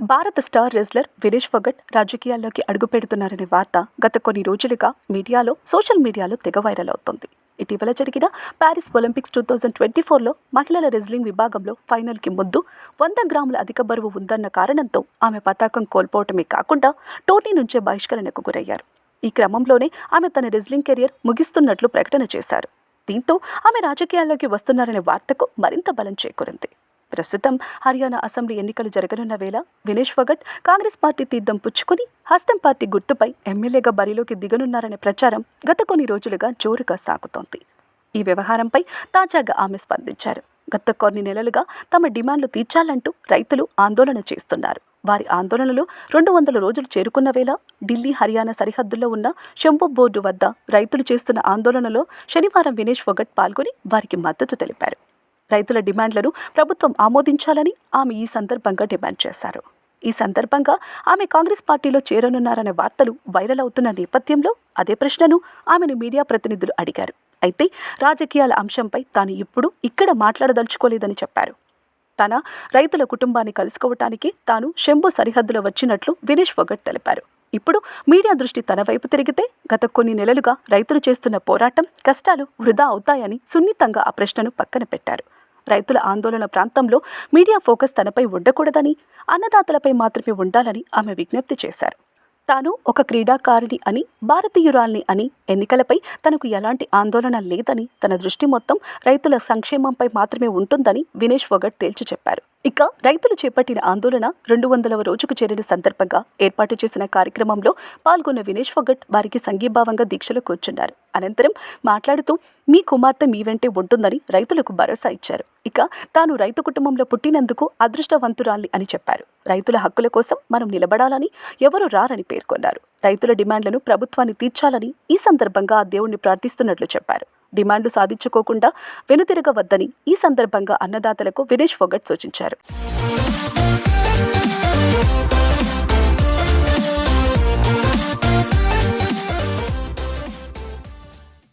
భారత star wrestler Vinesh ఫగట్ రాజకీయాల్లోకి అడుగుపెడుతున్నారనే వార్త గత కొన్ని రోజులుగా మీడియాలో సోషల్ మీడియాలో తెగ వైరల్ అవుతుంది. ఇటీవల జరిగిన Paris Olympics two thousand twenty ఫోర్లో మహిళల రెజ్లింగ్ విభాగంలో ఫైనల్కి ముందు వంద గ్రాముల అధిక బరువు ఉందన్న కారణంతో ఆమె పతాకం కోల్పోవటమే కాకుండా టోర్నీ నుంచే బహిష్కరణకు గురయ్యారు. ఈ క్రమంలోనే ఆమె తన రెజ్లింగ్ కెరియర్ ముగిస్తున్నట్లు ప్రకటన చేశారు. దీంతో ఆమె రాజకీయాల్లోకి వస్తున్నారనే వార్తకు మరింత బలం చేకూరింది. ప్రస్తుతం హర్యానా అసెంబ్లీ ఎన్నికలు జరగనున్న వేళ వినేష్ ఫగట్ కాంగ్రెస్ పార్టీ తీర్థం పుచ్చుకుని హస్తం పార్టీ గుర్తుపై ఎమ్మెల్యేగా బరిలోకి దిగనున్నారనే ప్రచారం గత కొన్ని రోజులుగా జోరుగా సాగుతోంది. ఈ వ్యవహారంపై తాజాగా ఆమె స్పందించారు. గత కొన్ని నెలలుగా తమ డిమాండ్లు తీర్చాలంటూ రైతులు ఆందోళన చేస్తున్నారు. వారి ఆందోళనలో రెండు వందల రోజులు చేరుకున్న వేళ ఢిల్లీ హర్యానా సరిహద్దుల్లో ఉన్న శంభు బోర్డు వద్ద రైతులు చేస్తున్న ఆందోళనలో శనివారం వినేష్ ఫొగట్ పాల్గొని వారికి మద్దతు తెలిపారు. రైతుల డిమాండ్లను ప్రభుత్వం ఆమోదించాలని ఆమె ఈ సందర్భంగా డిమాండ్ చేశారు. ఈ సందర్భంగా ఆమె కాంగ్రెస్ పార్టీలో చేరనున్నారనే వార్తలు వైరల్ అవుతున్న నేపథ్యంలో అదే ప్రశ్నను ఆమెను మీడియా ప్రతినిధులు అడిగారు. అయితే రాజకీయాల అంశంపై తాను ఇప్పుడు ఇక్కడ మాట్లాడదలుచుకోలేదని చెప్పారు. తన రైతుల కుటుంబాన్ని కలుసుకోవటానికి తాను శంభు సరిహద్దులో వచ్చినట్లు వినేష్ ఫొగట్ తెలిపారు. ఇప్పుడు మీడియా దృష్టి తన వైపు తిరిగితే గత కొన్ని నెలలుగా రైతులు చేస్తున్న పోరాటం కష్టాలు వృధా అవుతాయని సున్నితంగా ఆ ప్రశ్నను పక్కన పెట్టారు. రైతుల ఆందోళన ప్రాంతంలో మీడియా ఫోకస్ తనపై ఉండకూడదని అన్నదాతలపై మాత్రమే ఉండాలని ఆమె విజ్ఞప్తి చేశారు. తాను ఒక క్రీడాకారిణి అని భారతీయురాల్ని అని ఎన్నికలపై తనకు ఎలాంటి ఆందోళన లేదని తన దృష్టి మొత్తం రైతుల సంక్షేమంపై మాత్రమే ఉంటుందని వినేష్ ఫొగట్ తేల్చి చెప్పారు. ఇక రైతులు చేపట్టిన ఆందోళన రెండు వందలవ రోజుకు చేరిన సందర్భంగా ఏర్పాటు చేసిన కార్యక్రమంలో పాల్గొన్న వినేష్ ఫొగట్ వారికి సంఘీభావంగా దీక్షలో కూర్చున్నారు. అనంతరం మాట్లాడుతూ మీ కుమార్తె మీ వెంటే ఉంటుందని రైతులకు భరోసా ఇచ్చారు. ఇక తాను రైతు కుటుంబంలో పుట్టినందుకు అదృష్టవంతురాలి అని చెప్పారు. రైతుల హక్కుల కోసం మనం నిలబడాలని ఎవరు రారని పేర్కొన్నారు. రైతుల డిమాండ్లను ప్రభుత్వాన్ని తీర్చాలని ఈ సందర్భంగా ఆ దేవుణ్ణి ప్రార్థిస్తున్నట్లు చెప్పారు. డిమాండ్లు సాధించుకోకుండా వెనుతిరగవద్దని ఈ సందర్భంగా అన్నదాతలకు వినేష్ ఫొగట్ సూచించారు.